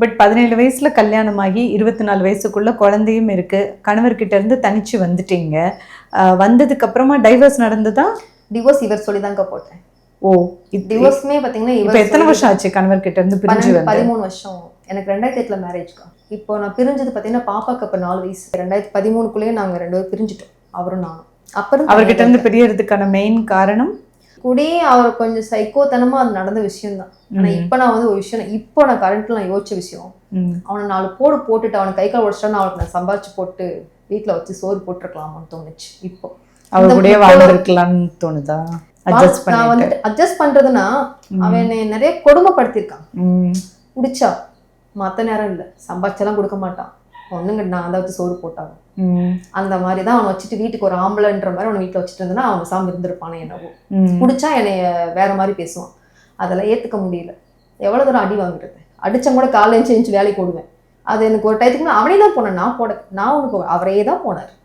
But பதினேழு வயசுல கல்யாணமாகி இருபத்தி நாலு வயசுக்குள்ள குழந்தையும் இருக்கு. கணவர்கிட்ட இருந்து தனிச்சு வந்துட்டீங்க. வந்ததுக்கு அப்புறமா டைவர்ஸ் நடந்ததா? டிவோர்ஸ் இவர் சொல்லி தாங்க போட்டேன். ஓ டிவோர்ஸ்மே பாத்தீங்கன்னா இப்ப எத்தனை வருஷம் ஆச்சு கணவர்கிட்ட இருந்து பிரிஞ்சு பதிமூணு வருஷம். எனக்கு ரெண்டாயிரத்தி எட்டுல மேரேஜ்க்கா இப்போ நான் பிரிஞ்சது பாத்தீங்கன்னா பாப்பாக்கு அப்ப நாலு வயசு. ரெண்டாயிரத்தி பதிமூணுக்குள்ளேயே நாங்க ரெண்டு பேரும் பிரிஞ்சுட்டோம். அவரும் நானும் அப்ப இருந்து அவர்கிட்ட இருந்து பிரியறதுக்கான மெயின் காரணம்? கூடயே அவர் கொஞ்சம் சைக்கோத்தனமா அது நடந்த விஷயம் தான் ஆனா இப்ப நான் வந்து ஒரு விஷயம் இப்போ நான் கரண்ட்ல நான் யோசிச்ச விஷயம். அவனை நாலு போடு போட்டுட்டு அவனை கை கால் உடச்சிட்டான்னு அவனுக்கு நான் சம்பாரிச்சு போட்டு வீட்ல வச்சு சோறு போட்டுருக்கலாமான்னு தோணுச்சு இப்போ. அவர் இப்போ- வாழ்ந்திருக்கலாம்னு தோணுதா? அட்ஜஸ்ட் நான் வந்துட்டு அட்ஜஸ்ட் பண்றதுன்னா அவன் நிறைய கொடுமைப்படுத்தியிருக்கான். குடிச்சா மத்த நேரம் இல்ல சம்பாதிச்செல்லாம் கொடுக்க மாட்டான். ஒண்ணுங்க நான் அதை வச்சு சோறு போட்டாங்க. அந்த மாதிரி தான் அவனை வச்சுட்டு வீட்டுக்கு ஒரு ஆம்பளைன்ற மாதிரி அவனை வீட்டுல வச்சுட்டு இருந்தேன்னா அவன் சாமி இருந்திருப்பானே என்னவோ. ம். குடிச்சா என்னைய வேற மாதிரி பேசுவான். அதெல்லாம் ஏத்துக்க முடியல. எவ்வளவு தூரம் அடி வாங்குறது அடிச்சா கூட காலையில எழுந்து வேலைக்கு ஓடுவேன். அது எனக்கு ஒரு டயத்துக்கு அவனே தான் போனேன். நான் போட நான் உனக்கு அவரே தான் போனார்.